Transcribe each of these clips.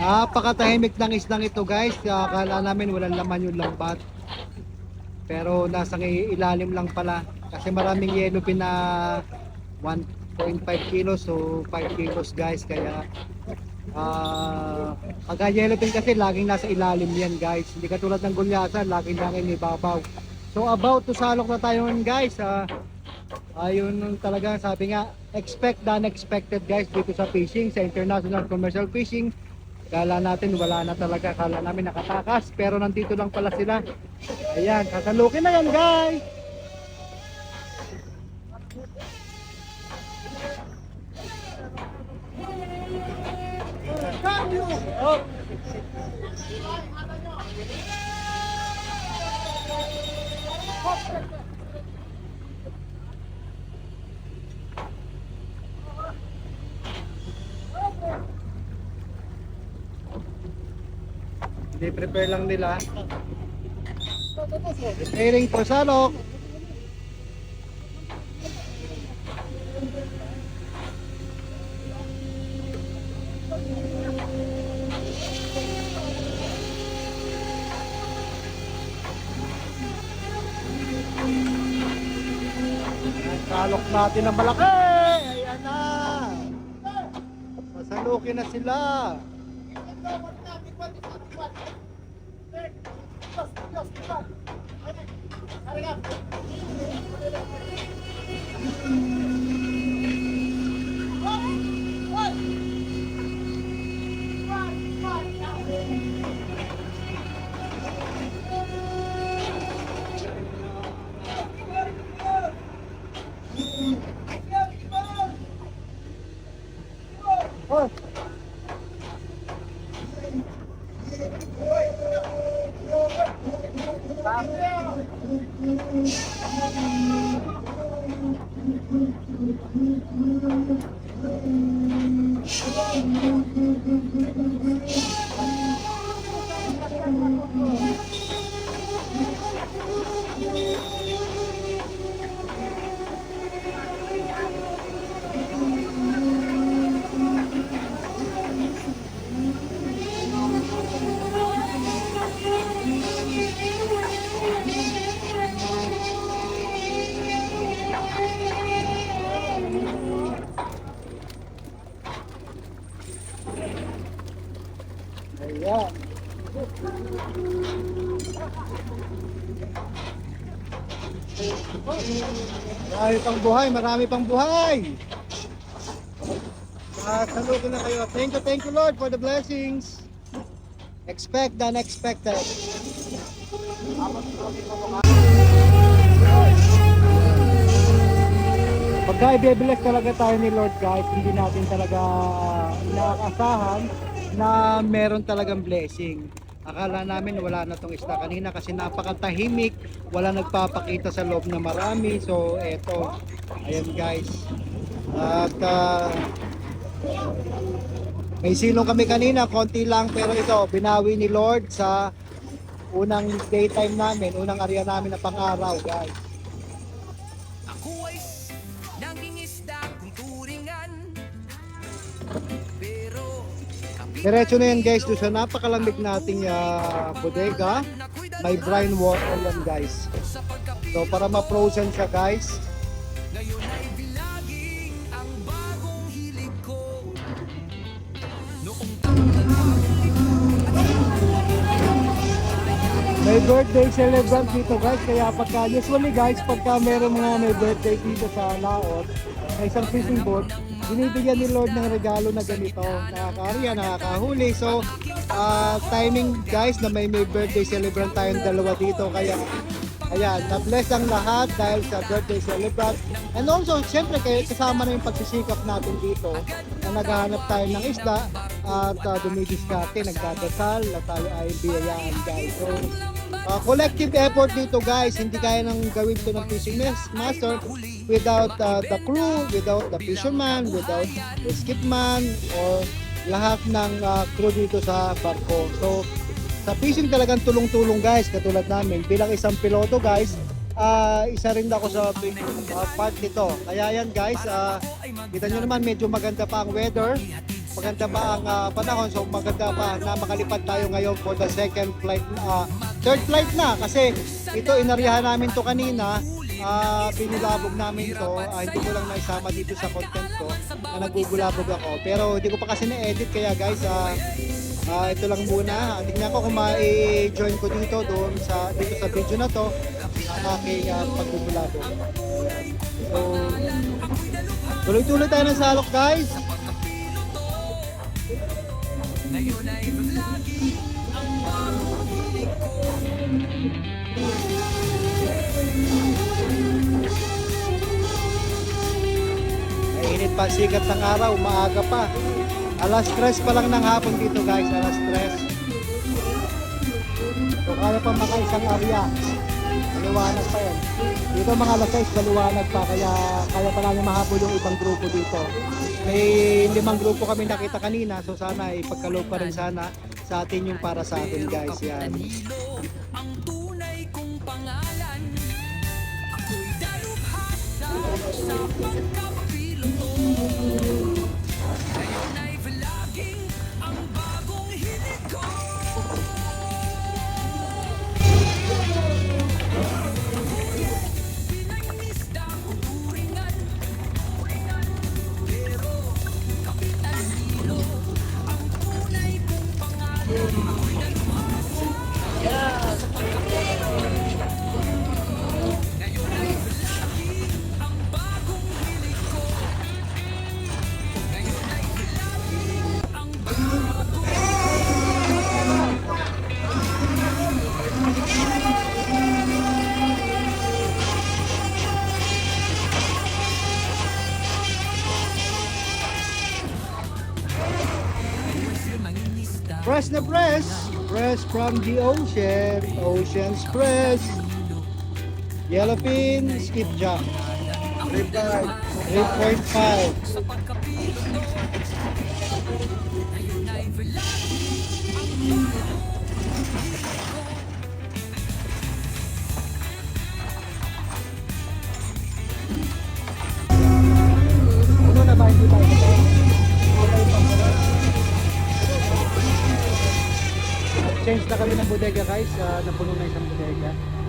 Napakatahimik ng islang ito guys. Akala namin walang laman yung lambat. Pero nasa ilalim lang pala. Kasi maraming yellowfin na 1.5 kilos so 5 kilos guys. Kaya ah pagka yellowfin kasi laging nasa ilalim yan guys. Hindi katulad ng gulyasan, laging laging ibabaw. So about to salok na tayo ngayon guys. Ah, ayun talaga sabi nga expect the unexpected guys dito sa fishing sa international commercial fishing Kala natin wala na talaga, kala namin nakatakas, pero nandito lang pala sila. Ayan, kasalukin na yan guys! Oh. Hindi prepare lang nila. Preparing for salok. Salok natin ang malaki! Ayan na! Sasalukin na sila! Oh. Ayan. Marami pang buhay, marami pang buhay. Saludo na kayo. Thank you, thank you Lord for the blessings. Expect the unexpected. Pagka i-bless talaga tayo ni Lord guys, hindi natin talaga inaasahan na meron talagang blessing. Akala namin wala na tong isda kanina kasi napakatahimik, wala nagpapakita sa loob na marami. So eto, ayan guys. At ah, may silong kami kanina, konti lang pero ito, binawi ni Lord sa unang daytime namin, unang area namin na pang-araw guys. Ako ay naging isda kung turingan Diretso na yan guys doon sa napakalamig nating ah, bodega. May brine water yan guys. sa So para ma-frozen siya guys. May birthday celebrant dito guys. Kaya pagka, usually guys, pagka meron mga may birthday dito sa Laot, may isang fishing boat, binibigyan ni Lord ng regalo na ganito. Nakakaariya, nakakahuli. So, ah, timing guys na may may birthday celebrant tayong dalawa dito. Kaya, ayan, na-bless ang lahat dahil sa birthday celebrant. And also, syempre, kayo kasama na yung pagsisikap natin dito na naghahanap tayo ng isda at uh, dumidiskarte, nagdadasal na tayo ay biyayaan guys. So, uh, collective effort dito guys, hindi kaya nang gawin to ng fishing mas- master without uh, the crew, without the fisherman, without the skipman, or lahat ng uh, crew dito sa barko. So, sa fishing talagang tulong-tulong guys, katulad namin. Bilang isang piloto guys, ah, isa rin ako sa uh, part nito. Kaya yan guys, ah, kita nyo naman medyo maganda pa ang weather. Maganda pa ang ah, panahon. So maganda pa na makalipad tayo ngayon for the second flight, ah, third flight na. Kasi ito, inariyahan namin to kanina. Ah, pinulabog namin to. Ah, hindi ko lang naisama dito sa content ko na nagugulabog ako. Pero hindi ko pa kasi na-edit kaya guys, ah, ah, ito lang muna. Tingnan ko kung ma-join ko dito doon sa dito sa video na to ang aking uh, pagbubulabog. So, tuloy-tuloy tayo ng salok guys. Mainit pa ang sikat ng araw, maaga pa. Alas 3 pa lang ng hapon dito guys, alas 3. So kaya pa makaisang area. Maliwanag pa yan. Dito mga alas 6, maliwanag pa. Kaya kaya pa namin mahabol yung ibang grupo dito. May limang grupo kami nakita kanina. So sana ipagkaloob pa rin sana sa atin yung para sa atin guys. Yan. ang tunay Press na press. Press from the ocean. Ocean's press. Yellowfin, skipjack. Riptide, 3.5. Change na kami ng bodega guys. Uh, napuno na isang bodega.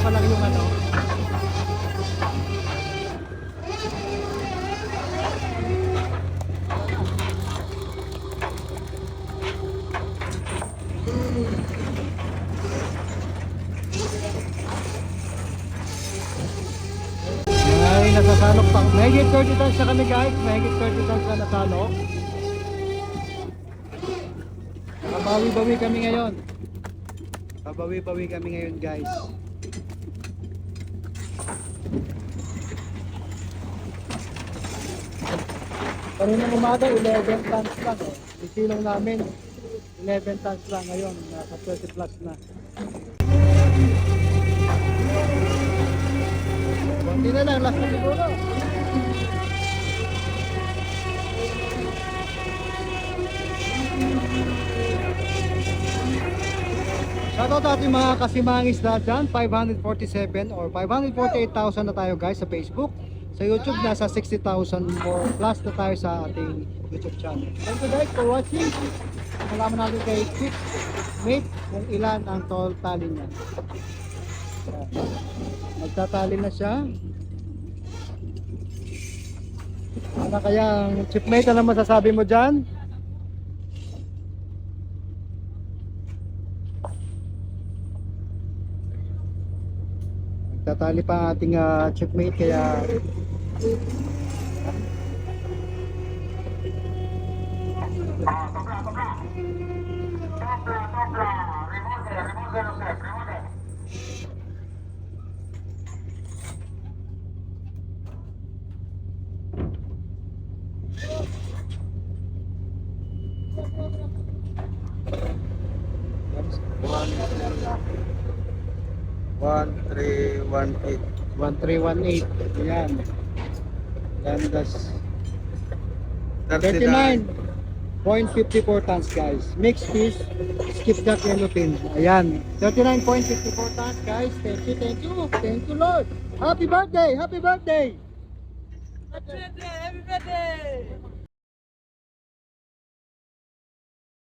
Pa lang yung ano. Mahigit 30 tons na kami guys, mahigit 30 tons na nasalok. Babawi-bawi kami ngayon. Babawi-bawi kami ngayon guys. Karoon umaga, 11 tons lang. Eh. Isilong namin, 11 tons lang ngayon. Nasa 20 plus na. Kunti na lang, last na siguro. Shoutout ating mga kasimangis na dyan, 547 or 548,000 na tayo guys sa Facebook. Sa YouTube, nasa 60,000 more plus na tayo sa ating YouTube channel. Thank you guys for watching. Malaman natin kay Quick Mate kung ilan ang tall tali niya. Magtatali na siya. Ano kaya ang chipmate, ano masasabi mo dyan? Tatali pa ating uh, checkmate kaya Topla, topla. Topla, topla. Remolver, remolver, Joseph. Remolver. 1318. 1318. Ayan. Landas 39. 39.54 tons guys. Mixed fish, skip that yellowfin. Ayan. 39.54 tons guys. Thank you, thank you. Thank you Lord. Happy birthday! Happy birthday! Happy birthday! Happy birthday!